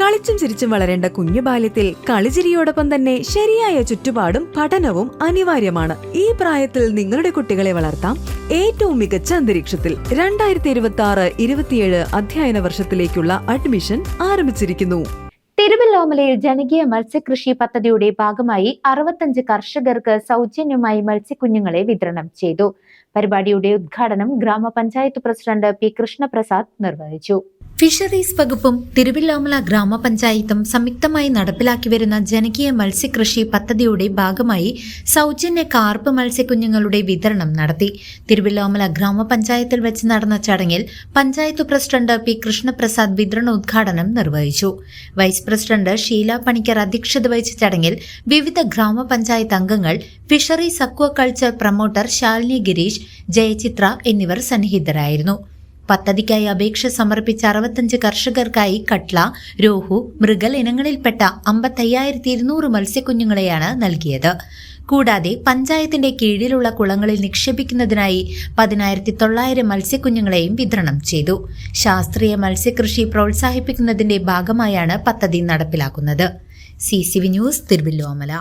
കളിച്ചും ചിരിച്ചും വളരേണ്ട കുഞ്ഞു ബാല്യത്തിൽ കളിചിരിയോടൊപ്പം തന്നെ ശരിയായ ചുറ്റുപാടും പഠനവും അനിവാര്യമാണ്. ഈ പ്രായത്തിൽ നിങ്ങളുടെ കുട്ടികളെ വളർത്താം. ഏറ്റവും മികച്ച അന്തരീക്ഷത്തിൽ രണ്ടായിരത്തി ഇരുപത്തി ആറ് ഇരുപത്തിയേഴ് അധ്യയന വർഷത്തിലേക്കുള്ള അഡ്മിഷൻ ആരംഭിച്ചിരിക്കുന്നു. തിരുവല്ലോമലയിൽ ജനകീയ മത്സ്യകൃഷി പദ്ധതിയുടെ ഭാഗമായി അറുപത്തഞ്ച് കർഷകർക്ക് സൗജന്യമായി മത്സ്യക്കുഞ്ഞുങ്ങളെ വിതരണം ചെയ്തു. പരിപാടിയുടെ ഉദ്ഘാടനം ഗ്രാമപഞ്ചായത്ത് പ്രസിഡന്റ് പി കൃഷ്ണപ്രസാദ് നിർവഹിച്ചു. ഫിഷറീസ് വകുപ്പും തിരുവില്ലാമല ഗ്രാമപഞ്ചായത്തും സംയുക്തമായി നടപ്പിലാക്കി വരുന്ന ജനകീയ മത്സ്യകൃഷി പദ്ധതിയുടെ ഭാഗമായി സൗജന്യ കാർപ്പ് മത്സ്യക്കുഞ്ഞുങ്ങളുടെ വിതരണം നടത്തി. തിരുവില്ലാമല ഗ്രാമപഞ്ചായത്തിൽ വെച്ച് നടന്ന ചടങ്ങിൽ പഞ്ചായത്ത് പ്രസിഡന്റ് പി കൃഷ്ണപ്രസാദ് വിതരണോദ്ഘാടനം നിർവഹിച്ചു. വൈസ് പ്രസിഡന്റ് ഷീല പണിക്കർ അധ്യക്ഷത വഹിച്ച ചടങ്ങിൽ വിവിധ ഗ്രാമപഞ്ചായത്ത് അംഗങ്ങൾ fisheries aquaculture promoter Shalini Girish Jayachitra എന്നിവർ സന്നിഹിതരായിരുന്നു. പദ്ധതിക്കായി അപേക്ഷ സമർപ്പിച്ച അറുപത്തഞ്ച് കർഷകർക്കായി കട്ല രോഹു മൃഗൽ ഇനങ്ങളിൽപ്പെട്ട അമ്പത്തയ്യായിരത്തി ഇരുന്നൂറ് മത്സ്യക്കുഞ്ഞുങ്ങളെയാണ് നൽകിയത്. കൂടാതെ പഞ്ചായത്തിന്റെ കീഴിലുള്ള കുളങ്ങളിൽ നിക്ഷേപിക്കുന്നതിനായി പതിനായിരത്തി തൊള്ളായിരം മത്സ്യക്കുഞ്ഞുങ്ങളെയും വിതരണം ചെയ്തു. ശാസ്ത്രീയ മത്സ്യകൃഷി പ്രോത്സാഹിപ്പിക്കുന്നതിന്റെ ഭാഗമായാണ് പദ്ധതി നടപ്പിലാക്കുന്നത്. C C V news Thiruvilwamala